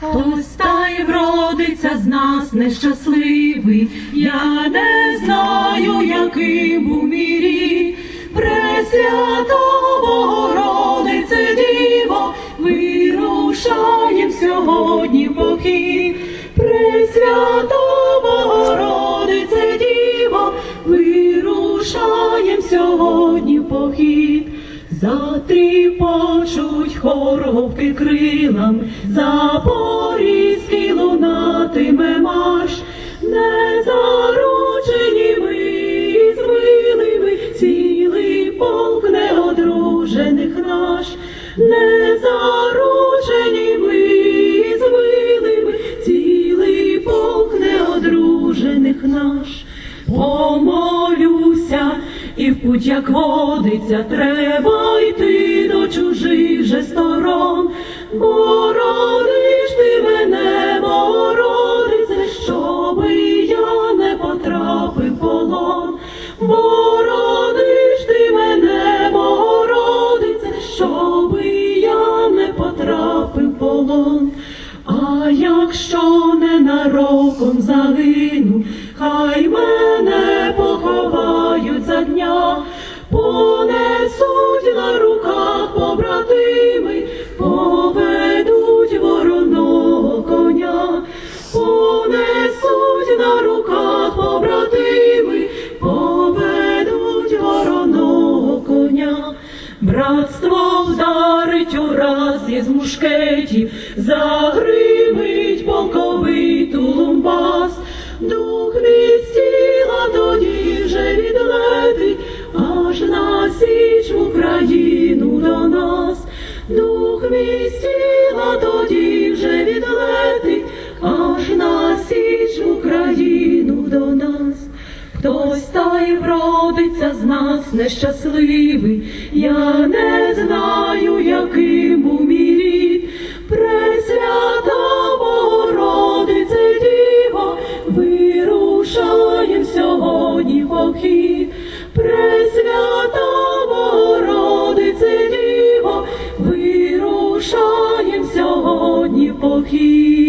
Хтось та вродиться з нас нещасливий, я не знаю, яким був мій рід. Пресвята Богородице Діво, вирушаєм сьогодні в похід. Пресвята Богородице Діво, вирушаєм сьогодні в похід. Затріпочуть хоровки крилами, запорізький лунатиме марш, не заручені ми з милими, цілий полк неодружених наш, не заручені ми з милими, цілий полк неодружених наш. Помолюся, і в путь, як водиться, треба йти до чужих же сторон. Борониш ти мене, Богородице, щоби я не потрапив полон. Борониш ти мене, Богородице, щоби я не потрапив полон. А якщо ненароком загину, хай ураз із мушкетів, загримить полковий тулумбас, дух від тіла тоді вже відлетить, аж на січ Україну до нас, дух від тіла тоді вже відлетить, аж на січ Україну нас. Хтось та й вродиться з нас нещасливий, я не знаю, яким рід. Пресвята Богородице Діво, вирушаєм сьогодні похід. Пресвята Богородице Діво, вирушаєм сьогодні похід.